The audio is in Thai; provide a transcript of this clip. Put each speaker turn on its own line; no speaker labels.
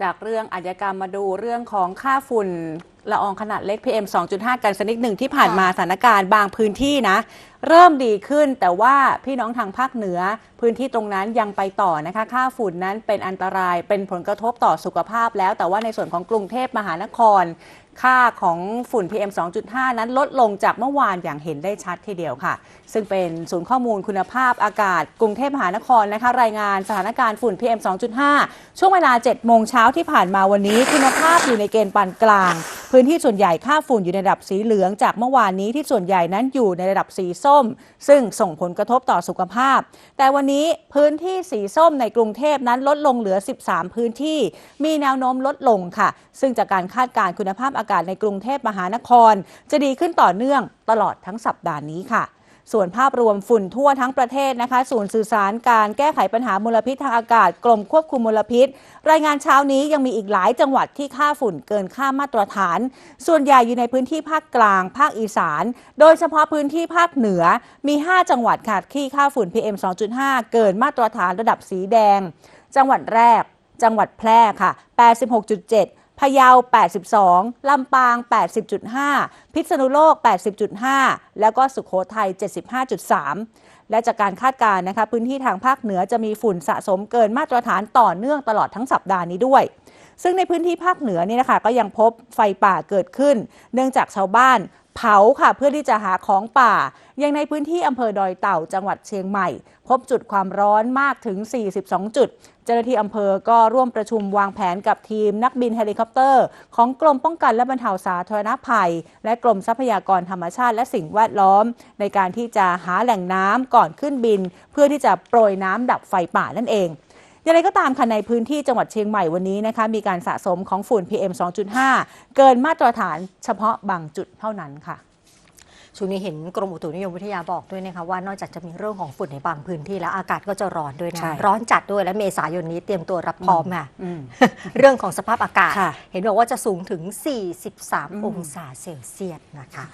จากเรื่องอาชญากรรมมาดูเรื่องของค่าฝุ่น ละอองขนาดเล็ก PM 2.5 กันสักนิดหนึ่งที่ผ่านมาสถานการณ์บางพื้นที่นะ เริ่มดีขึ้นแต่ว่าพี่น้องทางภาคเหนือ พื้นที่ตรงนั้นยังไปต่อนะคะ ค่าฝุ่นนั้นเป็นอันตรายเป็นผลกระทบต่อสุขภาพแล้ว แต่ว่าในส่วนของกรุงเทพมหานคร ค่าของฝุ่น PM 2.5 นั้นลดลงจากเมื่อวานอย่างเห็นได้ชัดทีเดียวค่ะ ซึ่งเป็นศูนย์ข้อมูลคุณภาพอากาศ กรุงเทพมหานครนะคะ รายงานสถานการณ์ฝุ่น PM 2.5 ช่วงเวลา 7 โมงเช้าที่ผ่านมาวันนี้คุณภาพอยู่ในเกณฑ์ปานกลาง พื้นที่ส่วนใหญ่ค่าฝุ่นอยู่ในระดับสีเหลืองจากเมื่อวานนี้ที่ส่วนใหญ่นั้นอยู่ในระดับสีส้ม ซึ่งส่งผลกระทบต่อสุขภาพ แต่วันนี้พื้นที่สีส้มในกรุงเทพนั้นลดลงเหลือ 13 พื้นที่ มีแนวโน้มลดลงค่ะ ซึ่งจากการคาดการณ์คุณภาพอากาศในกรุงเทพมหานคร จะดีขึ้นต่อเนื่องตลอดทั้งสัปดาห์นี้ค่ะ ส่วนภาพรวมฝุ่นทั่วทั้งประเทศนะคะ ศูนย์สื่อสารการแก้ไขปัญหามลพิษทางอากาศกรมควบคุมมลพิษ รายงานเช้านี้ยังมีอีกหลายจังหวัดที่ค่าฝุ่นเกินค่ามาตรฐาน ส่วนใหญ่อยู่ในพื้นที่ภาคกลาง ภาคอีสาน โดยเฉพาะพื้นที่ภาคเหนือมี 5 จังหวัดค่ะที่ค่าฝุ่น PM 2.5 เกินมาตรฐานระดับสีแดง จังหวัดแรก จังหวัดแพร่ค่ะ86.7 พะเยา 82 ลำปาง 80.5 พิษณุโลก 80.5 แล้วก็สุขโขทัย 75.3 และจากการคาดการณ์นะคะพื้นที่ทางภาคเหนือจะมีฝุ่นสะสมเกินมาตรฐานต่อเนื่องตลอดทั้งสัปดาห์นี้ด้วย ซึ่งในพื้นที่ภาคเหนือนี่นะคะก็ยังพบไฟป่าเกิดขึ้น เนื่องจากชาวบ้าน เผาค่ะเพื่อที่จะหาของป่า ยังในพื้นที่อำเภอดอยเต่าจังหวัดเชียงใหม่ พบจุดความร้อนมากถึง 42 จุด เจ้าหน้าที่อำเภอก็ร่วมประชุมวางแผนกับทีมนักบินเฮลิคอปเตอร์ ของกรมป้องกันและบรรเทาสาธารณภัย และกรมทรัพยากรธรรมชาติและสิ่งแวดล้อม ในการที่จะหาแหล่งน้ำก่อนขึ้นบิน เพื่อที่จะโปรยน้ำดับไฟป่านั่นเอง อย่างไรก็ตามค่ะในพื้นที่จังหวัดเชียงใหม่วันนี้นะคะมีการสะสมของฝุ่น PM 2.5 เกินมาตรฐานเฉพาะบางจุดเท่านั้นค่ะ
ช่วงนี้เห็นกรมอุตุนิยมวิทยาบอกด้วยนะคะว่านอกจากจะมีเรื่องของฝุ่นในบางพื้นที่แล้วอากาศก็จะร้อนด้วยนะ
ใช่
ร้อนจัดด้วยและเมษายนนี้เตรียมตัวรับพร้อมค่ะ
อืม
เรื่องของสภาพอากาศ
ค่ะ
เห็นบอกว่าจะสูงถึง
อืม
43 องศาเซลเซียสนะคะ